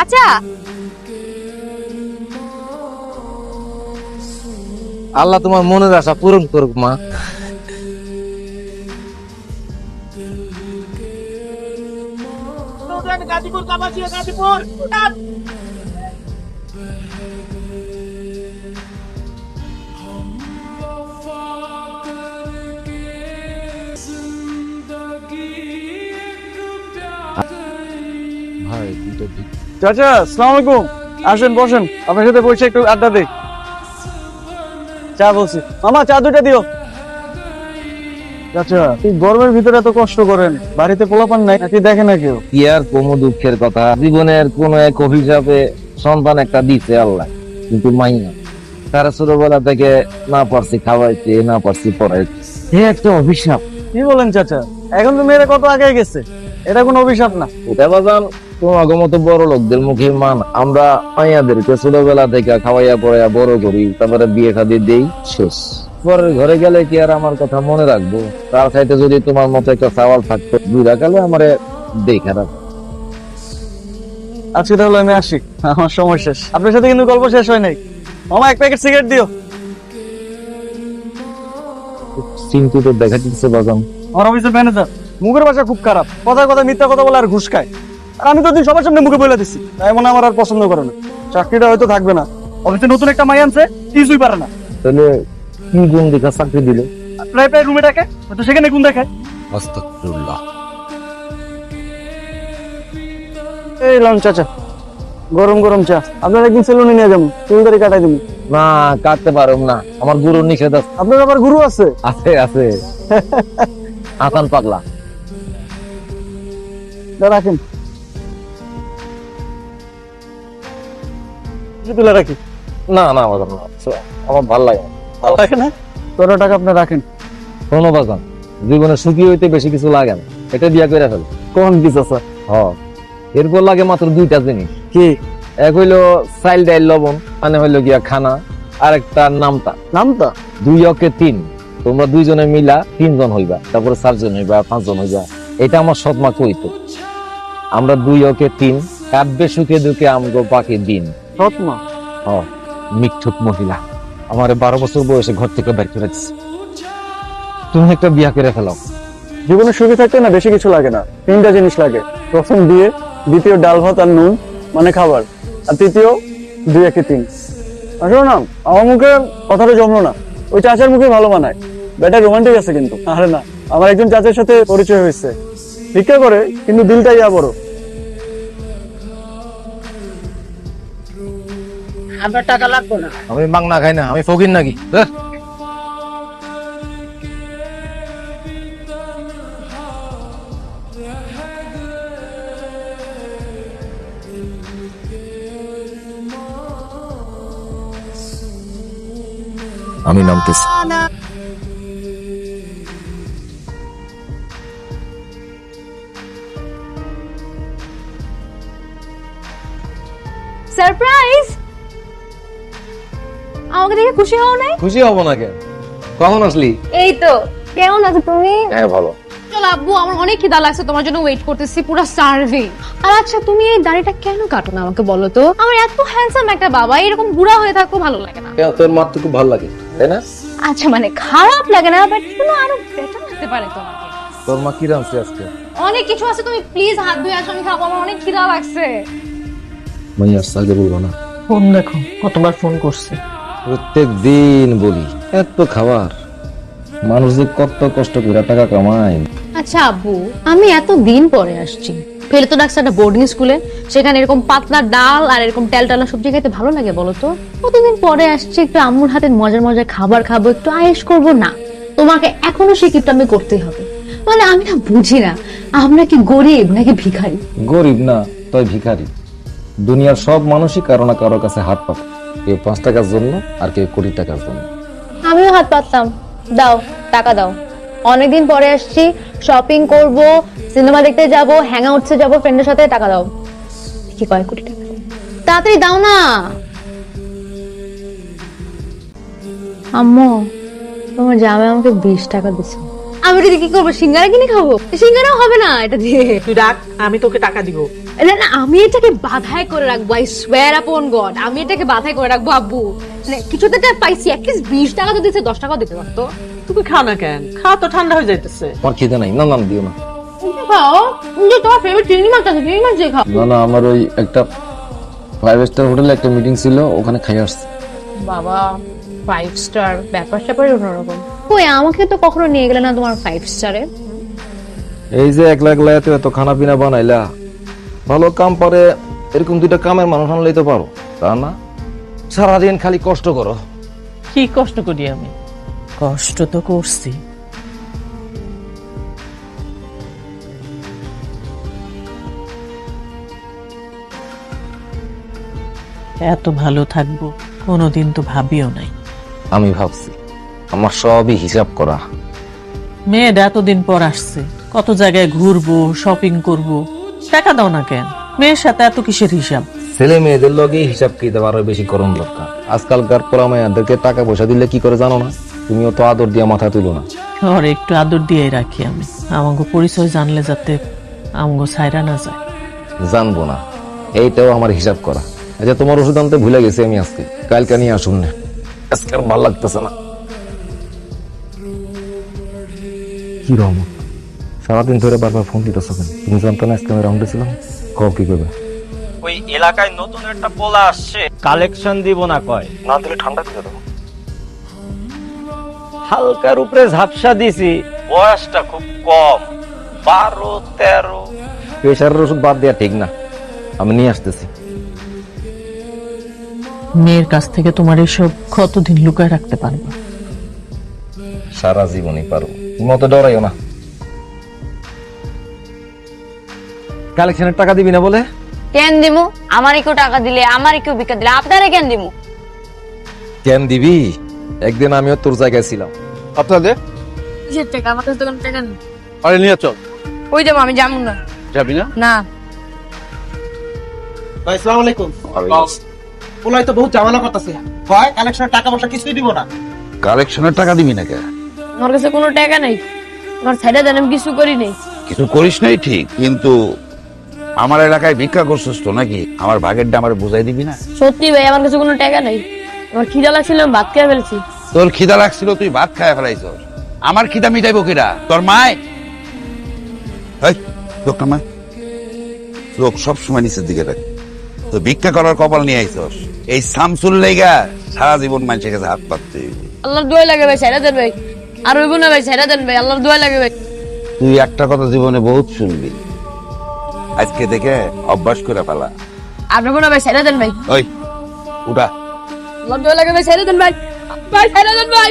চাচা? আল্লাহ তোমার মনের আশা পূরণ করুক মা। ভাই দুটো ভিক্ষা। চাচা আসসালামু আলাইকুম। আসেন বসেন। আপনার সাথে বসে একটু আড্ডা দিই। চা বলছি। মামা চা দুটা দিও। এই গরমের ভিতরে এত কষ্ট করেন। বাড়িতে পোলাপান নাই নাকি দেখে না কেউ? কি আর কোনো দুঃখের কথা? জীবনের কোন এক অভিশাপে সন্তান একটা দিছে আল্লাহ কিন্তু মাই না। তারা ছোটবেলা থেকে না পারছি খাওয়াইতে না পারছি পড়াইতে। এ একটা অভিশাপ। কি বলেন চাচা? এখন তো মেয়েরা কত আগে গেছে? এটা কোনো অভিশাপ না। ওটা বাজান তোমাকে মতো বড় লোকদের মুখে মান আমরা মাইয়াদেরকে ছোটবেলা থেকে খাওয়াইয়া পড়াইয়া বড় করি তারপরে বিয়ে খাদি দেই শেষ। পরের ঘরে গেলে কি আর আমার কথা মনে রাখব? তার সাইতে যদি তোমার মতো একটা সাওয়াল থাকতো দুই রাখালে আমারে দেখা আজকে তাহলে আমি আসি। আমার সময় শেষ। আপনার সাথে কিন্তু গল্প শেষ হয় নাই। মামা এক প্যাকেট সিগারেট দিও। চিন্তিত দেখা দিচ্ছে বাজান। আমার অফিসের ম্যানেজার মুখের ভাষা খুব খারাপ। কথা কথা মিথ্যা কথা বলে আর ঘুষ খায়। আর আমি তো দিন সবার সামনে মুখে বলে দিচ্ছি তাই মনে আমার আর পছন্দ করে না। চাকরিটা হয়তো থাকবে না। অফিসে নতুন একটা মাই আনছে কিছুই পারে না। তাহলে কি গুণ দেখা চাকরি দিলে? প্রায় প্রায় রুমে ডাকে তো সেখানে কোন দেখায়। এই লন চাচা গরম গরম চা। আপনার একদিন সেলুনে নিয়ে যাব চুলদারি কাটাই দেবো। না কাটতে পারো না। আমার গুরু নিষেধ আছে। আপনার আবার গুরু আছে? আছে আছে। আসান পাগলা। রাখেন। তুলে রাখি? না না বাজান না। আমার ভালো লাগে না। ভালো লাগে না? কত টাকা আপনি রাখেন। বাজান জীবনে সুখী হইতে বেশি কিছু লাগে না। এটা দিয়া করে ফেল। কোন কিছু স্যার? হ। এরপর লাগে মাত্র দুইটা জিনিস। কি? এক হইল চাইল ডাইল লবণ মানে হইল গিয়া খানা আর একটা নামতা? নামটা দুই অকে তিন। তোমরা দুইজনে মিলা তিনজন হইবা তারপরে চারজন হইবা পাঁচজন হইবা। এটা আমার সৎমা কইতো। আমরা দুই অকে তিন কাব্যে সুখে দুঃখে আমগো পাখি দিন। হ মিঠুক মহিলা। আমার বারো বছর বয়সে ঘর থেকে বের করে দিচ্ছে তুমি একটা বিয়া করে ফেলাও জীবনে সুখী থাকতে না বেশি কিছু লাগে না। তিনটা জিনিস লাগে। প্রথম বিয়ে দ্বিতীয় ডাল ভাত আর নুন মানে খাবার। আর তৃতীয় দুই একে তিন। আসলে না আমার মুখে কথাটা জমলো না। ওই চাচার মুখে ভালো মানায়। বেটা রোমান্টিক আছে কিন্তু। আরে না আমার একজন চাচার সাথে পরিচয় হয়েছে। ভিক্ষা করে কিন্তু দিলটা ইয়া বড়। আমার টাকা লাগবে না। আমি মাংনা খাই না আমি ফকির নাকি? ধ্যার। আমি নামতেছি। সারপ্রাইজ আমাকে দেখে খুশি হও নাই? খুশি হব না কেন? কখন আসলি? এই তো কেমন আছো তুমি? হ্যাঁ ভালো। চলো আব্বু আমার অনেক খিদা লাগছে তোমার জন্য ওয়েট করতেছি পুরো সার্ভিং আর আচ্ছা তুমি এই দাড়িটা কেন কাটো না আমাকে বলো তো? আমার এত হ্যান্ডসাম একটা বাবা এরকম বুড়া হয়ে থাকো ভালো লাগে না। তোর মার তো খুব ভালো লাগে তাই না? আচ্ছা মানে খারাপ লাগে না বাট কোনো আরও বেটার লাগতে পারে তোমাকে। তোর মা কি রাঁধছে আজকে? অনেক কিছু আছে তুমি প্লিজ হাত ধুয়ে আসো আমি খাব আমার অনেক খিদা লাগছে। আসছে আগে বলব না। ফোন দেখো কতবার ফোন করছে। প্রত্যেক দিন বলি এত খাবার। মানুষ যে কত কষ্ট করে টাকা কামায়। আচ্ছা আব্বু আমি এত দিন পরে আসছি। ফেলে তো ডাকছে একটা বোর্ডিং স্কুলে সেখানে এরকম পাতলা ডাল আর এরকম তেল টালা সবজি খেতে ভালো লাগে বলো তো? কতদিন পরে আসছি একটু আম্মুর হাতের মজার মজার খাবার খাব একটু আয়েস করব না। তোমাকে এখনও সে কিপটা আমি করতেই হবে। মানে আমি না বুঝি না আমরা কি গরিব নাকি ভিখারি? গরিব না তয় ভিখারি। দুনিয়ার সব মানুষই কারও না কারও কাছে হাত পাত কেউ পাঁচ টাকার জন্য আর কেউ কোটি টাকার জন্য। আমিও হাত পাততাম দাও টাকা দাও। অনেকদিন পরে আসছি শপিং করব সিনেমা দেখতে যাব হ্যাং আউটসে যাব ফ্রেন্ডের সাথে টাকা দাও। কি কয় কোটি টাকা? তাড়াতাড়ি দাও না। আম্মু তোমার জামাই আমাকে বিশ টাকা দিছো। আমি এটা দিয়ে কি করব? সিঙ্গারা কিনে খাব? সিঙ্গারাও হবে না এটা দিয়ে। তুই রাখ আমি তোকে টাকা দিব। না না আমি এটাকে বাধাই করে রাখব আই সোয়ার আপন গড আমি এটাকে বাধাই করে রাখব আব্বু। মানে কিছুতে একটা পাইছি অ্যাটলিস্ট বিশ টাকা তো দিতে দশ টাকা দিতে পারতো। তুমি খাও না কেন? খাও তো ঠান্ডা হয়ে যাইতেছে। আমার খিদে নাই? না না দিও না। খাও যে তোমার ফেভারিট চিংড়ি মাছ আছে চিংড়ি মাছ খাও। না না আমার ওই একটা ফাইভ স্টার হোটেলে একটা মিটিং ছিল ওখানে খাই আসছে। বাবা ফাইভ স্টার ব্যাপার স্যাপার অন্যরকম। কই আমাকে তো কখনো নিয়ে গেলে না তোমার ফাইভ স্টারে এই যে একলা একলা এত এত খানা পিনা বানাইলা। ভালো কাম পারে এরকম দুইটা কামের মানুষ আনলেই তো পারো তা না? সারাদিন খালি কষ্ট করো। কি কষ্ট করি আমি? কষ্ট তো করছি। এত ভালো থাকব কোনোদিন তো ভাবিও নাই। আমি ভাবছি আমার সবই হিসাব করা। মেয়েটা এতদিন পর আসছে কত জায়গায় ঘুরবো শপিং করব। টাকা দাও না কেন? মেয়ের সাথে এত কিসের হিসাব? ছেলে মেয়েদের লগে হিসাব কি দেওয়ার আরও বেশি করণ দরকার আজকালকার পোলা মেয়েদেরকে টাকা পয়সা দিলে কি করে জানো না? তুমিও তো আদর দিয়ে মাথা তুলো না। ঘরে একটু আদর দিয়ে রাখি আমি। আমাকে পরিচয় জানলে যাতে আমাকে সাইরা না যায়। জানব না। এইটাও আমার হিসাব করা। আচ্ছা তোমার ওষুধ আনতে ভুলে গেছি আমি আজকে। কালকে নিয়ে আসুন না। আজকে আর ভালো লাগতেছে না। কি রকম সারাদিন ধরে বারবার ফোন দিতেছ কেন? তুমি জানতো না আজকে আমি রাউন্ডে ছিলাম? কব কি করবে? ওই এলাকায় নতুন একটা পোলা আসছে। কালেকশন দিব না কয়। না দিলে ঠান্ডা করে দেবো হালকার উপরে ঝাপসা দিছি। বয়সটা খুব কম। বারো তেরো। প্রেশারের ওষুধ বাদ দেওয়া ঠিক না। আমি নিয়ে আসতেছি। মেয়ের কাছ থেকে তোমার এসব কতদিন লুকায় রাখতে পারবে? সারা জীবনই পারব। তুমি অত ডরাইও না। কালেকশনের টাকা দিবি না বলে? কেন দিমু? আমারই কেউ টাকা দিলে আমারই কেউ ভিক্ষা দিলে আপনারে কেন দিমু? কেন দিবি? একদিন আমিও তোর জায়গায় ছিলাম। আপনাদের? কিসের টাকা? আমার কাছে তো কোনো টাকা নেই। আরে নিয়ে চল। ওই যাব? আমি যাব না। যাবি না? না। ভাই আসসালামু আলাইকুম। পোলাই তো বহুত ঝামেলা করতেছে। হয় কালেকশনের টাকা পয়সা কিছুই দিব না। কালেকশনের টাকা দিবি না কে? আমার কাছে কোনো টাকা নেই। আমার ছেড়ে দেন আমি কিছু করি নেই। কিছু করিস নাই ঠিক কিন্তু আমার এলাকায় ভিক্ষা করছিস তো নাকি? আমার ভাগেরটা আমার বুঝাই দিবি না? সত্যি ভাই আমার কাছে কোনো টাকা নেই। আমার খিদা লাগছিল আমি ভাত খেয়ে ফেলছি। তোর খিদা লাগছিল তুই ভাত খায় ফেলাইছ। আমার খিদা মিটাইবো কিরা? তোর মায়? এই, মা লোক সবসময় নিচের দিকে রাখ তো ভিক্ষা করার কপাল নিয়ে আইছস। এই সামসুল লেগা সারা জীবন মানুষের কাছে হাত পাততে। আল্লাহর দোয়া লাগে ভাই ছেড়ে দেন ভাই। আর হইব না ভাই ছেড়ে দেন ভাই আল্লাহর দোয়া লাগে ভাই। তুই একটা কথা জীবনে বহুত শুনবি। আজকে দেখে অভ্যাস করে ফেলা। আর হইব না ভাই ছেড়ে দেন ভাই। ওই উঠা। দোয়া লাগে ভাই ছেড়ে দেন ভাই। ভাই ছেড়ে দেন ভাই।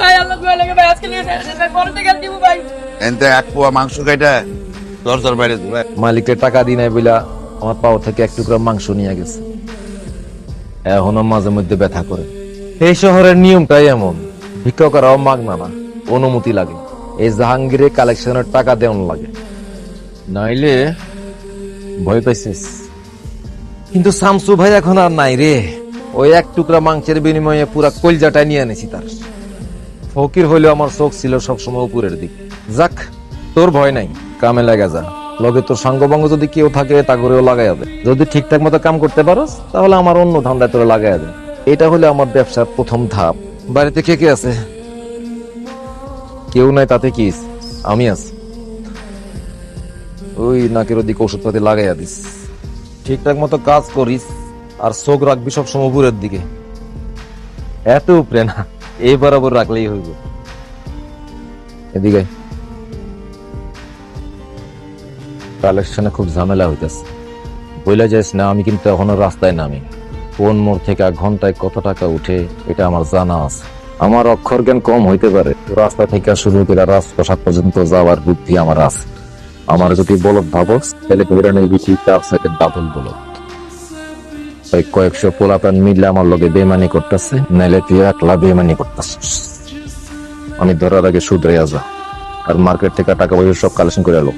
ভাই আল্লাহর দোয়া লাগে ভাই আজকে নিয়ে ছেড়ে দেন ভাই। পরে থেকে দিব ভাই। এনতে এক পোয়া মাংস খাইটা দরজার বাইরে দূরে মালিকের টাকা দিই নাই বইলা আমার পাও থেকে এক টুকরা মাংস নিয়ে গেছে। এখনও মাঝে মধ্যে ব্যথা করে। এই শহরের নিয়মটাই এমন। ভিক্ষা করাও মাগনা না অনুমতি লাগে। এই জাহাঙ্গীরে কালেকশনের টাকা দেওয়ান লাগে। নাইলে ভয় পাইছিস? কিন্তু শামসু ভাই এখন আর নাই রে। ওই এক টুকরা মাংসের বিনিময়ে পুরা কলজাটাই নিয়ে এনেছি তার। ফকির হইলেও আমার চোখ ছিল সবসময় উপরের দিক। যাক তোর ভয় নাই কামে লাগা যা। লগে তোর সাঙ্গভঙ্গ যদি কেউ থাকে তা করেও লাগাই যাবে যদি ঠিকঠাক মতো কাম করতে পারোস তাহলে আমার অন্য ধান্দায় তোরা লাগাই যাবে এটা হলে আমার ব্যবসার প্রথম ধাপ। বাড়িতে কে কে আছে? কেউ নাই তাতে কি? আমি আছি। ওই নাকের ওদিকে ওষুধপাতি লাগাইয়া দিস। ঠিকঠাক মতো কাজ করিস, আর চোখ রাখবি সবসময় উপরের দিকে। এত উপরে না, এই বরাবর রাখলেই হইব। এদিকে কালেকশনে খুব ঝামেলা হইতেছে। বইলা যাইস না, আমি কিন্তু এখনও রাস্তায় নামি। কোন মোড় থেকে এক ঘন্টায় কত টাকা উঠে, এটা আমার জানা আছে। আমার অক্ষর জ্ঞান কম হইতে পারে। রাস্তা থেকে শুরু করে রাজপ্রসাদ পর্যন্ত যাওয়ার বুদ্ধি আমার আছে। আমার যদি বলদ ভাবস তাহলে নেই ঠিক তার সাথে ডাবল বলদ। ওই কয়েকশো পোলাপান মিললে আমার লগে বেমানি করতেছে নাইলে তুই একলা বেমানি করতেছিস। আমি ধরার আগে শুধরে যা আর মার্কেট থেকে টাকা পয়সা সব কালেকশন করে এলো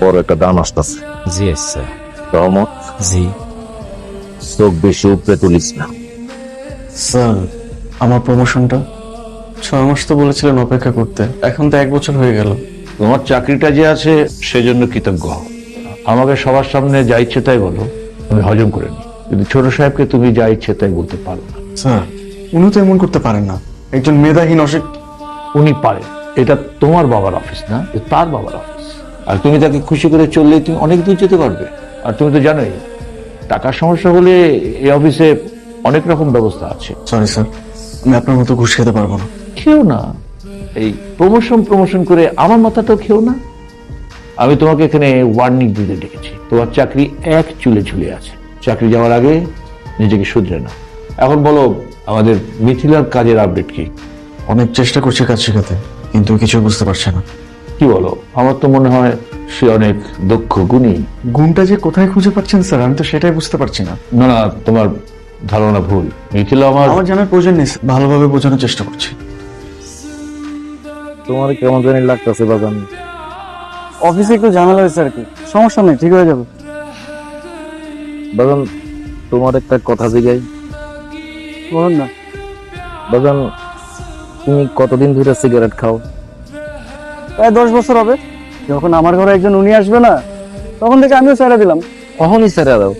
বড় একটা দাম আসতেছে। জি স্যার রহমত? জি। চোখ বেশি উপরে তুলিস না। স্যার আমার প্রমোশনটা ছয় মাস তো বলেছিলেন অপেক্ষা করতে এখন তো এক বছর হয়ে গেল। তোমার চাকরিটা যে আছে সেজন্য কৃতজ্ঞ। আমাকে সবার সামনে যা ইচ্ছে তাই বলো আমি হজম করে নিই। কিন্তু ছোট সাহেবকে তুমি যা ইচ্ছে তাই বলতে পারো না। স্যার উনি তো এমন করতে পারেন না। একজন মেধাহীন অসিক উনি পারেন এটা তোমার বাবার অফিস না তার বাবার অফিস। আর তুমি তাকে খুশি করে চললে তুমি অনেক দূর যেতে পারবে। আর তুমি তো জানোই টাকার সমস্যা হলে এই অফিসে অনেক রকম ব্যবস্থা আছে। সরি স্যার আমি আপনার মতো ঘুষ খেতে পারব না। খেও না। এই প্রমোশন প্রমোশন করে আমার মাথাটাও খেও না। আমি তোমাকে এখানে ওয়ার্নিং দিতে ডেকেছি তোমার চাকরি এক চুলে ঝুলে আছে। চাকরি যাওয়ার আগে নিজেকে শুধরে না এখন বলো আমাদের মিথিলার কাজের আপডেট কি? অনেক চেষ্টা করছে কাজ শেখাতে কিন্তু কিছু বুঝতে পারছে না। কি বলো? আমার তো মনে হয় সে অনেক দক্ষ গুণী। গুণটা যে কোথায় খুঁজে পাচ্ছেন স্যার আমি তো সেটাই বুঝতে পারছি না। না না তোমার ধারণা ভুল। মিথিলা আমার আমার জানার প্রয়োজন নেই ভালোভাবে বোঝানোর চেষ্টা করছি। তোমার কেমন জানি লাগতেছে বাগান অফিসে একটু ঝামেলা হয়েছে আর কি। সমস্যা নেই ঠিক হয়ে যাবে। বাগান তোমার একটা কথা জিগাই। বলুন না। বাগান তুমি কতদিন ধরে সিগারেট খাও? প্রায় দশ বছর হবে। যখন আমার ঘরে একজন উনি আসবে না তখন থেকে আমিও ছেড়ে দিলাম। কখনই ছেড়ে দাও।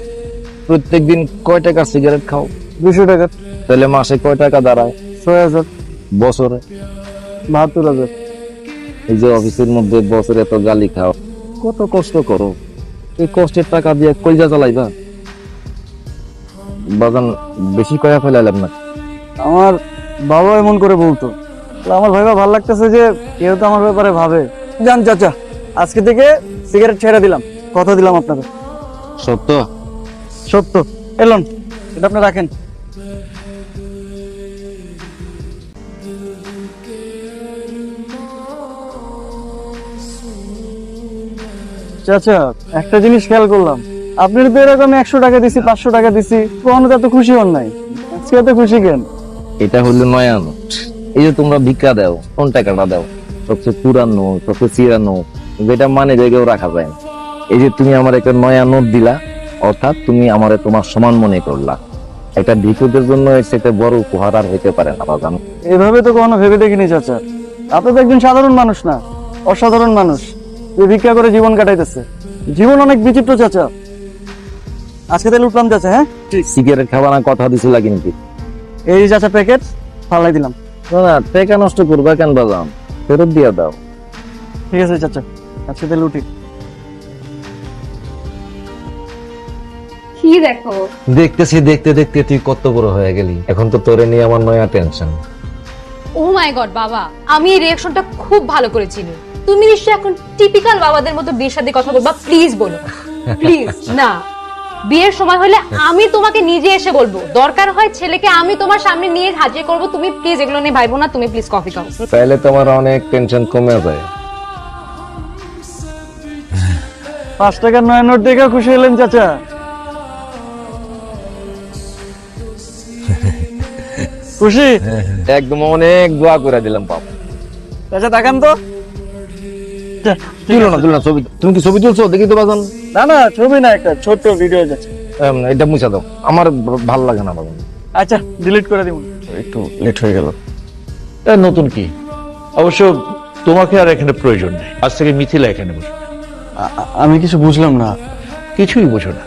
প্রত্যেকদিন কয় টাকা সিগারেট খাও? দুশো টাকা। তাহলে মাসে কয় টাকা দাঁড়ায়? ছয় হাজার। বছরে? বাহাত্তর হাজার। এই যে অফিসের মধ্যে বছরে এত গালি খাও কত কষ্ট করো? এই কষ্টের টাকা দিয়ে কইজা চালাইবা বাগান বেশি কয়া ফেলাইলাম না। আমার বাবা এমন করে বলতো আমার ভাইবা ভালো লাগতেছে যে কেউ তো আমার ব্যাপারে ভাবে। জান চাচা আজকে থেকে সিগারেট ছেড়ে দিলাম কথা দিলাম আপনাকে। সত্য? সত্য। এলন এটা আপনি রাখেন। চাচা একটা জিনিস খেয়াল করলাম। আপনার তো এরকম একশো টাকা দিছি পাঁচশো টাকা দিছি। কখনো তো খুশি হন নাই। আজকে এত খুশি কেন? এটা হলো নয়া নোট। এই যে তোমরা ভিক্ষা দাও কোন টাকাটা দাও? সবচেয়ে পুরানো সবচেয়ে চিরানো যেটা মানে জায়গায় রাখা যায় না। এই যে তুমি আমার একটা নয়া নোট দিলা অর্থাৎ তুমি আমারে তোমার সমান মনে করলা। একটা ভিক্ষুকের জন্য সাথে বড় উপহার আর হইতে পারে না বাগান এভাবে তো কখনো ভেবে দেখিনি চাচা। আপনি তো একজন সাধারণ মানুষ না অসাধারণ মানুষ। যে ভিক্ষা করে জীবন কাটাইতেছে। জীবন অনেক বিচিত্র চাচা। আজকে তাহলে উঠলাম চাচা হ্যাঁ? সিগারেট না কথা দিছিল কিন্তু। এই চাচা প্যাকেট ফালাই দিলাম। না না টাকা নষ্ট করবা কেন বাজান ফেরত দিয়া দাও। ঠিক আছে চাচা। আজকে তাহলে উঠি। কি দেখো? দেখতেছি দেখতে দেখতে তুই কত বড় হয়ে গেলি। এখন তো তোরে নিয়ে আমার নয়া টেনশন ও মাই গড বাবা আমি এই রিয়াকশনটা খুব ভালো করেছিলি তুমি নিশ্চয়ই এখন টিপিক্যাল বাবাদের মতো বিয়ের সাথে কথা বলবা প্লিজ বলো। প্লিজ না। বিয়ের সময় হলে আমি তোমাকে নিজে এসে বলব। দরকার হয় ছেলেকে আমি তোমার সামনে নিয়ে হাজির করব। তুমি প্লিজ এগুলো নিয়ে ভাইবো না তুমি প্লিজ কফি খাও। তাইলে তোমার অনেক টেনশন কমে যায়। পাঁচ টাকার নয় নোট দেখে খুশি হলেন চাচা। খুশি? একদম অনেক দোয়া করে দিলাম পাপ চাচা তাকান তো। তুলো না তুলো না ছবি তুমি কি ছবি তুলছো? দেখি তো বাজান। না না ছবি না একটা ছোট্ট ভিডিও যাচ্ছে এটা মুছা দাও। আমার ভালো লাগে না বাজান। আচ্ছা ডিলিট করে দিব। একটু লেট হয়ে গেল। তা নতুন কি? অবশ্য তোমাকে আর এখানে প্রয়োজন নেই। আজ থেকে মিথিলা এখানে বসে আমি কিছু বুঝলাম না। কিছুই বোঝো না।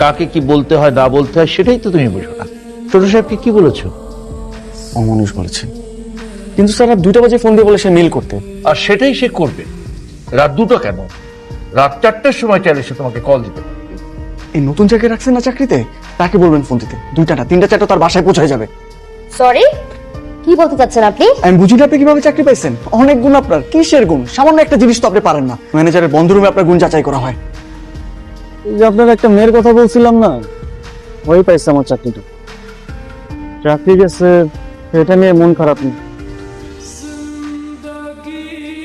কাকে কি বলতে হয় না বলতে হয় সেটাই তো তুমি বোঝো না। ছোট সাহেবকে কি বলেছ? অমানুষ বলেছে। কিন্তু স্যার রাত দুইটা বাজে ফোন দিয়ে বলে সে মেল করতে। আর সেটাই সে করবে। রাত দুটো কেন? রাত চারটের সময় চাইলে সে তোমাকে কল দিতে এই নতুন জায়গায় রাখছেন না চাকরিতে? তাকে বলবেন ফোন দিতে? দুইটা না তিনটা চারটা তার বাসায় পৌঁছে যাবে। সরি কি বলতে চাচ্ছেন আপনি? আমি বুঝি না আপনি কীভাবে চাকরি পাইছেন। অনেক গুণ আপনার কিসের গুণ? সামান্য একটা জিনিস তো আপনি পারেন না। ম্যানেজারের বন্ধ রুমে আপনার গুণ যাচাই করা হয়। এই যে আপনার একটা মেয়ের কথা বলছিলাম না? ওই পাইছে আমার চাকরিটা। চাকরি গেছে এটা নিয়ে মন খারাপ নেই।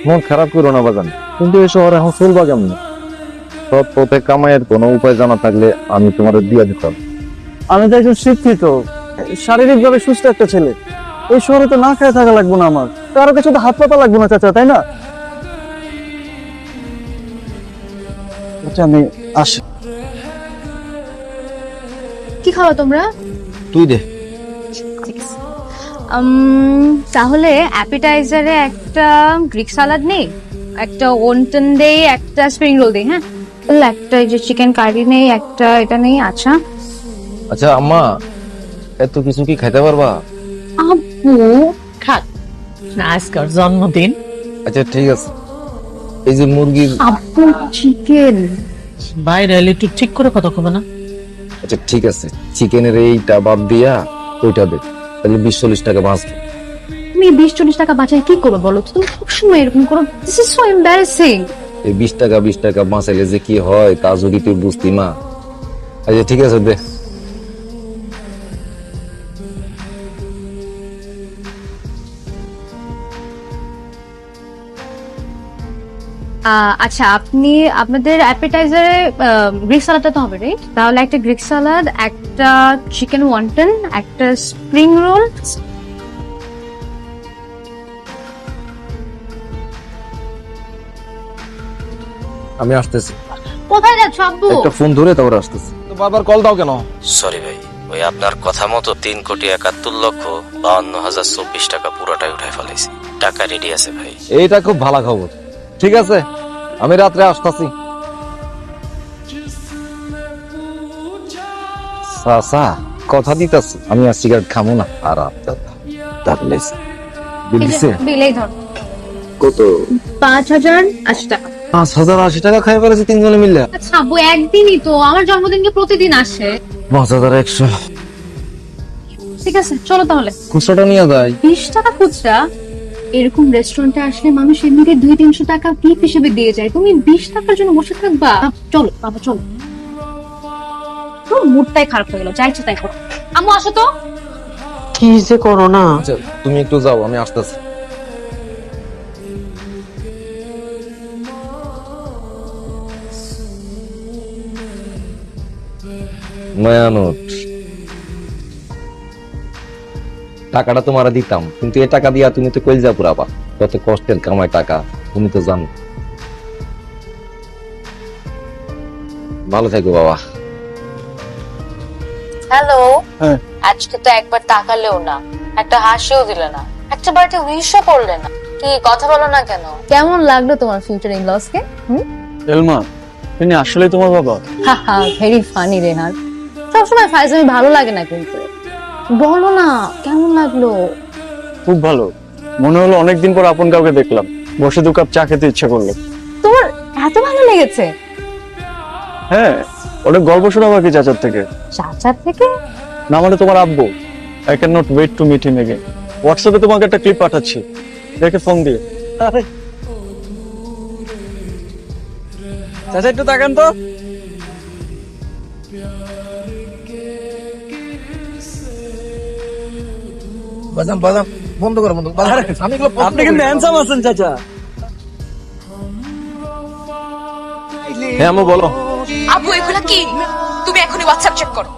মন খারাপ করো না বাজান। কিন্তু এই শহরে এখন চলবা কেমন সৎ পথে কামাইয়ের কোনো উপায় জানা থাকলে আমি তোমার দিয়া দিতাম। আমি তো একজন শিক্ষিত শারীরিক ভাবে সুস্থ একটা ছেলে। এই শহরে তো না খেয়ে থাকা লাগবে না আমার। কারও কাছে তো হাত পাতা লাগবে না চাচা তাই না? আচ্ছা আমি আসি। কি খাওয়া তোমরা? তুই দে। উম, তাহলে অ্যাপিটাইজারে একটা গ্রিক সালাড নেই একটা ওনটন দেই একটা স্প্রিং রোল দেই হ্যাঁ? একটা এই যে চিকেন কারি নেই একটা এটা নেই আচ্ছা। আচ্ছা আম্মা এত কিছু কি খাইতে পারবা? আব্বু খাক। না আজকার জন্মদিন। আচ্ছা ঠিক আছে। এই যে মুরগির আব্বু চিকেন বাইরে এলে একটু ঠিক করে কথা কবে না? আচ্ছা ঠিক আছে। চিকেনের এইটা বাদ দিয়া ওইটা দে। তাহলে বিশ চল্লিশ টাকা বাঁচবে। তুমি বিশ চল্লিশ টাকা বাঁচাই কি করব বলো তো? তুমি সবসময় এরকম করো। দিস ইজ সো এম্বারেসিং এই বিশ টাকা বিশ টাকা বাঁচাইলে যে কি হয় তা যদি তুই বুঝতি মা। আচ্ছা ঠিক আছে দে। আচ্ছা আপনি আপনাদের অ্যাপেটাইজারে গ্রিক সালাদটা তো হবে রাইট তাহলে একটা গ্রিক সালাদ একটা চিকেন ওয়ান্টন একটা স্প্রিং রোল আমি আসতেছি। কোথায় যাচ্ছ আব্বু? একটা ফোন ধরে তারপর আসতেছি। বারবার কল দাও কেন? সরি ভাই ওই আপনার কথা মতো তিন কোটি একাত্তর লক্ষ বাউন্ন হাজার চব্বিশ টাকা পুরোটাই উঠাই ফেলাইছি। টাকা রেডি আছে ভাই। এইটা খুব ভালো খবর। ঠিক আছে আমি রাত্রে আসতেছি। সাসা কথা দিতাছি। আমি আর সিগারেট খামো না। আর আপনার তাহলে বিল দিছে? বিলেই ধর। কত? পাঁচ হাজার আশি টাকা। পাঁচ হাজার আশি টাকা খাই ফেলেছি তিনজনে মিললে আচ্ছা একদিনই তো। আমার জন্মদিনকে প্রতিদিন আসে। পাঁচ হাজার একশো। ঠিক আছে চলো তাহলে। খুচরাটা নিয়ে যায় বিশ টাকা খুচরা। এরকম রেস্টুরেন্টে আসলে মানুষ এমনিতে দুই তিনশো টাকা টিপ হিসেবে দিয়ে যায়। তুমি বিশ টাকার জন্য বসে থাকবা? চলো বাবা চলো। মুডটাই খারাপ হয়ে গেল ইচ্ছে তাই করো। আম্মু আসো তো। কি যে করো না? আচ্ছা তুমি একটু যাও আমি আসতেছি। মায়ানোট। টাকাটা তোমার দিতাম কিন্তু এ টাকা দিয়া তুমি তো কইলজা পুরাবা। কত কষ্টের কামাই টাকা তুমি তো জানো। ভালো থাকো বাবা। হ্যালো হ্যাঁ। আজকে তো একবার তাকালেও না একটা হাসিও দিলে না একটা বাড়িতে উইশও করলে না। কি কথা বলো না কেন? কেমন লাগল তোমার ফিউচার ইন লসকে এলমা তিনি আসলে তোমার বাবা। ভেরি ফানি রেহান সবসময় ফাইজামি ভালো লাগে না কিন্তু। বলো না কেমন লাগল? খুব ভালো। মনে হলো অনেকদিন পর আপন কাউকে দেখলাম। বসে দু কাপ চা খেতে ইচ্ছে করল। তোমার এত ভালো লেগেছে। হ্যাঁ অনেক গল্প শোনাবো কি চাচার থেকে। চাচার থেকে? না মানে তোমার আব্বু। I can not wait to meet him again হোয়াটসঅ্যাপে তোমাকে একটা ক্লিপ পাঠাচ্ছি। দেখে ফোন দিয়ে। আরে। চাচা একটু তাকান তো। বাজাম বাজাম বন্ধ করো বন্ধ আমি আপনি কিন্তু হ্যান্ডসাম আছেন চাচা। হ্যাঁ আমু বলো। এগুলা কি তুমি এখনই হোয়াটসঅ্যাপ চেক করো